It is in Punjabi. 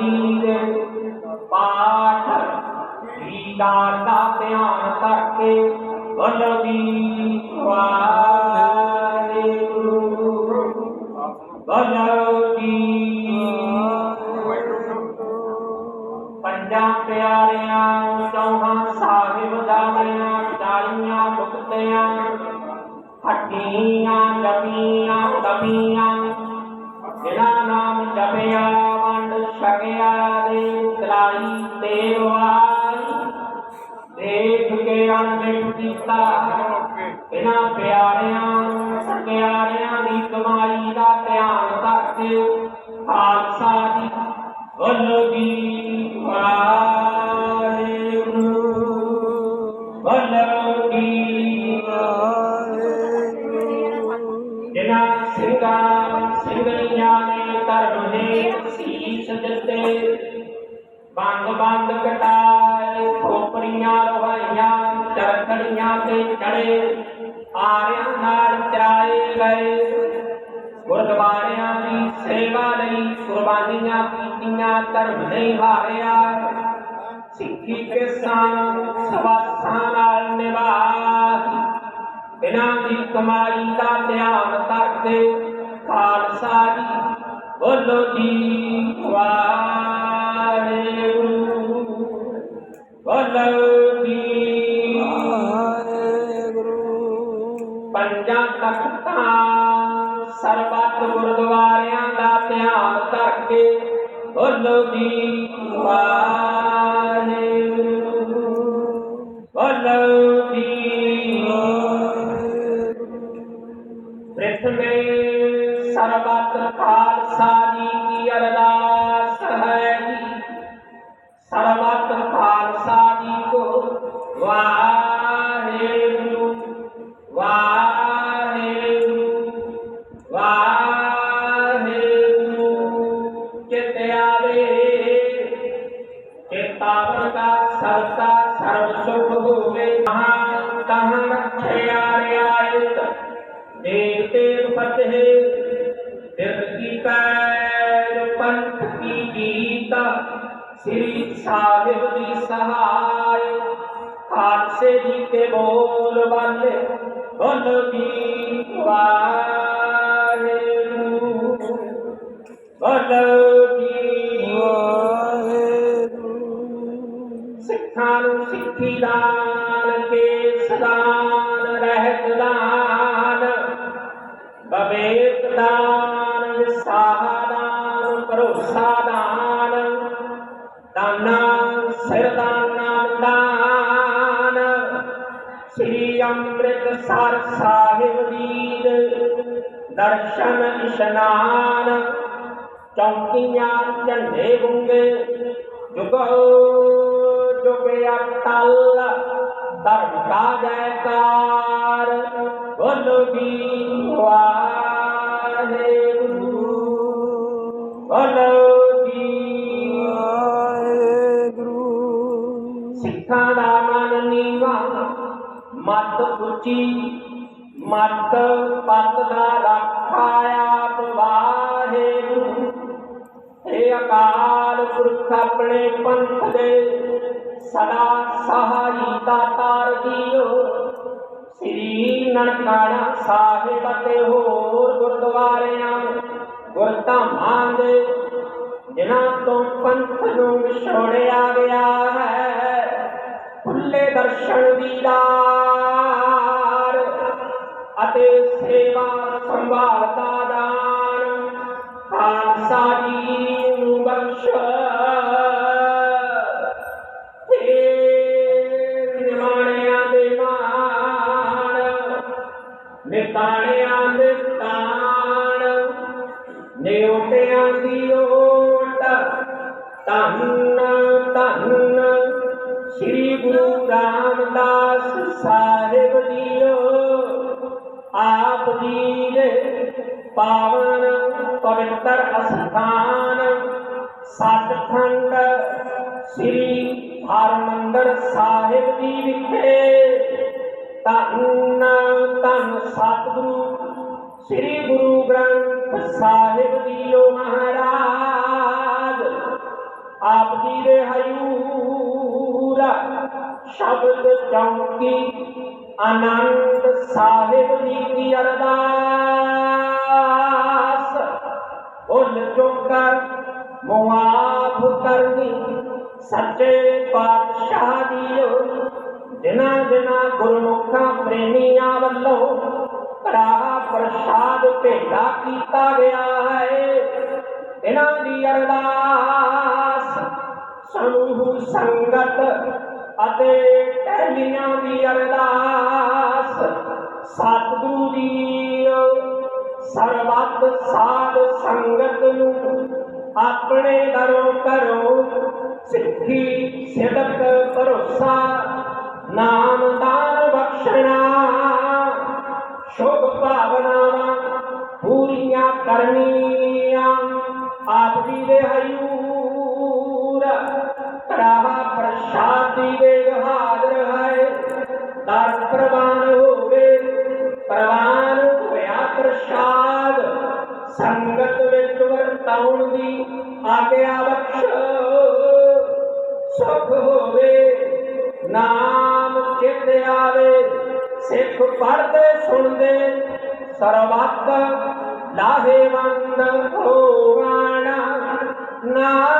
ਜੀ ਪਾਠ ਗੀਤਾ ਦਾ ਧਿਆਨ ਕਰਕੇ ਬਲਦੀ ਵਾਹਿਗੁਰੂ। ਬਲਦੀ ਪੰਜਾਂ ਪਿਆਰਿਆਂ, ਚੌਹਾਂ ਸਾਹਿਬ ਦਾਣਿਆਂ ਚਾਲੀਆਂ ਮੁਕਤਿਆਂ ਹੱਟੀਆਂ ਪਿਆਰਿਆਂ ਪਿਆਰਿਆਂ ਦੀ ਕਮਾਈ ਦਾ ਧਿਆਨ ਕਰਕੇ ਖਾਲਸਾ ਜੀ ਬੋਲੋਗੀ ਵਾਹਿਗੁਰੂ। ਬੋਲੋਗੀ ਜਿਨ੍ਹਾਂ ਸਿੰਘਾਂ, ਸਿੰਘਣੀਆਂ ਨੇ ਧਰਮ ਦੇ ਸੀਸ ਦਿੱਤੇ, ਬੰਦ ਬੰਦ ਕਟਾਏ ਖੋਪਰੀਆਂ ਰਵਾਈਆਂ, ਚਰਖੜੀਆਂ ਤੇ ਚੜੇ। ਆਰਿਆਂ ਨਾਲ ਚਰਾਏ ਗਏ। ਗੁਰਦੁਆਰਿਆਂ ਦੀ ਸੇਵਾ ਲਈ ਕੁਰਬਾਨੀਆਂ ਕੀਤੀਆਂ, ਧਰਮ ਨਹੀਂ ਹਾਰਿਆ। ਸਿੱਖੀ ਕੇ ਸਾਂ ਸਵਾਸਾਂ ਨਾਲ ਨਿਭਾਈ ਇਹਨਾਂ ਦੀ ਕਮਾਈ ਦਾ ਧਿਆਨ ਧਰਦੇ, ਖਾਲਸਾ ਜੀ ਬੋਲੋ ਜੀ ਵਾਹਿਗੁਰੂ ਸਰਬੱਤ ਗੁਰਦੁਆਰਿਆਂ ਦਾ ਧਿਆਨ ਧਰਕੇ ਬੋਲੋ ਜੀ ਵਾਹਿਗੁਰੂ ਬੋਲੋ ਜੀ ਪ੍ਰਥਮੇ ਸਰਬੱਤ ਖਾਲਸਾ ਜੀ ਕੀ ਅਰਦਾਸ ਹੈ ਜੀ। ਸਰਬੱਤ ਖਾਲਸਾ ਜੀ ਕੋ ਵਾਹਿਗੁਰੂ ਸਰਤਾ ਸਰਬ ਸੁਖ ਹੋਵੇ ਤਹਾਂ ਤਹਾਂ ਰੱਖਿਆ ਰਿਆਇਤ ਦੇਵਤੇ ਫਤਿਹ ਦਿਲ ਕੀ ਪੈਰ ਪੰਥ ਕੀ ਜੀਤਾ, ਸ੍ਰੀ ਸਾਹਿਬ ਦੀ ਸਹਾਇ। ਖਾਲਸੇ ਜੀ ਕੇ ਬੋਲ ਬਾਲੇ ਬੋਲ ਕੀ ਵਾਹਿਗੁਰੂ। ਬੋਲ ਕੀ ਸਿੱਖਾਂ ਨੂੰ ਸਿੱਖੀ ਦਾਨ ਕੇ ਸਦਾਨ ਰਹਿਤ ਦਾਨ। ਬਵੇਕ ਦਾਨ ਵਿਸਾਹ ਦਾਨ ਭਰੋਸਾ ਦਾਨ। ਦਾਨਾ ਸਿਰ ਦਾਨਾ ਦਾਨ ਸ੍ਰੀ ਅੰਮ੍ਰਿਤਸਰ ਸਾਹਿਬ ਜੀ ਦਰਸ਼ਨ ਇਸ਼ਨਾਨ। ਚੌਂਕੀਆਂ ਝੰਡੇ ਗੁੰਗੇ, ਜੁਗੋ ਜੁਗ ਅਟਲ ਧਰਮ ਕਾ ਜੈਕਾਰ ਬੋਲੋ ਜੀ ਵਾਹਿਗੁਰੂ ਬੋਲੋ ਜੀ ਸਿੱਖਾਂ ਦਾ ਮਨ ਨੀਵਾ ਮਤ ਉੱਚੀ ਮਤ ਪਤ ਦਾ ਰੱਖਾ ਆਪ ਵਾਹਿਗੁਰੂ। ਏ ਅਕਾਲ ਪੁਰਖ ਆਪਣੇ ਪੰਥ ਦੇ ਸਦਾ ਸਹਾਈ ਦਾਤਾਰ ਜੀਓ ਸ੍ਰੀ ਨਨਕਾਣਾ ਸਾਹਿਬ ਅਤੇ ਹੋਰ ਗੁਰਦੁਆਰਿਆਂ, ਗੁਰਧਾਮਾਂ ਦੇ, ਜਿਨ੍ਹਾਂ ਤੋਂ ਪੰਥ ਨੂੰ ਵਿਛੋੜਿਆ ਗਿਆ ਹੈ। ਖੁੱਲੇ ਦਰਸ਼ਨ ਦੀਦਾਰ ਅਤੇ ਸੇਵਾ ਸੰਭਾਲ ਨਿਤਾਣਿਆਂ ਦੇ ਤਾਣ, ਨਿਉਟਿਆਂ ਦੀ ਓਟ, ਧੰਨ ਧੰਨ, ਸ੍ਰੀ ਗੁਰੂ ਰਾਮਦਾਸ ਸਾਹਿਬ ਜੀਓ। ਆਪ ਜੀ ਦੇ ਪਾਵਨ ਪਵਿੱਤਰ ਅਸਥਾਨ ਸਤਖੰਡ ਸ੍ਰੀ ਹਰਿਮੰਦਰ ਸਾਹਿਬ ਜੀ ਵਿਖੇ ਧੰਨ ਧੰਨ ਸਤਿਗੁਰੂ, ਸ੍ਰੀ ਗੁਰੂ ਗ੍ਰੰਥ ਸਾਹਿਬ ਜੀਓ ਮਹਾਰਾਜ। ਆਪ ਜੀ ਦੇ ਹਯੂਰ ਸ਼ਬਦ ਚੌਂਕੀ ਆਨੰਦ ਸਾਹਿਬ ਜੀ ਕੀ ਅਰਦਾਸ। ਭੁੱਲ ਚੁੱਕਰ ਮੁਆਫ ਕਰਨੀ ਸੱਚੇ ਪਾਤਸ਼ਾਹ ਜੀਓ ਦਿਨਾਂ ਦਿਨਾਂ ਗੁਰਮੁਖਾਂ ਪ੍ਰੇਮੀਆਂ ਵੱਲੋਂ ਕੜਾ ਪ੍ਰਸਾਦ ਭੇਟਾ ਕੀਤਾ ਗਿਆ ਹੈ, ਇਹਨਾਂ ਦੀ ਅਰਦਾਸ ਸਮੂਹ, ਸੰਗਤ ਅਤੇ ਟਹਿਲੀਆਂ ਦੀ ਅਰਦਾਸ ਸਤਿਗੁਰੂ ਜੀ ਸਰਬੱਤ ਸਾਧ ਸੰਗਤ ਨੂੰ ਆਪਣੇ ਦਰੋਂ ਕਰੋ ਸਿੱਖੀ ਸਿਦਕ ਭਰੋਸਾ ਨਾਮ ਦਾਨ ਬਖਸ਼ਣਾ, ਸ਼ੁਭ ਭਾਵਨਾਵਾਂ ਪੂਰੀਆਂ ਕਰਨੀਆਂ। ਆਪ ਜੀ ਦੇ ਹਯੂਰ, ਕੜਾਹਾ ਪ੍ਰਸ਼ਾਦੀ ਦੇ ਹਾਜ਼ਰ ਹੈ। ਦਰ ਪ੍ਰਵਾਨ ਹੋਵੇ, ਪ੍ਰਵਾਨ ਹੋਇਆ ਪ੍ਰਸ਼ਾਦ। ਸੰਗਤ ਵਿੱਚ ਵਰਤਾਉਣ ਦੀ ਆਗਿਆ ਬਖਸ਼। ਸੁਖ ਹੋਵੇ। ਨਾਮ ਚਿਤ ਆਵੇ ਸਿੱਖ ਪੜਦੇ ਸੁਣਦੇ ਸਰਬੱਤ ਲਾਹੇਵੰਦ ਹੋਵਣ ਨਾਮ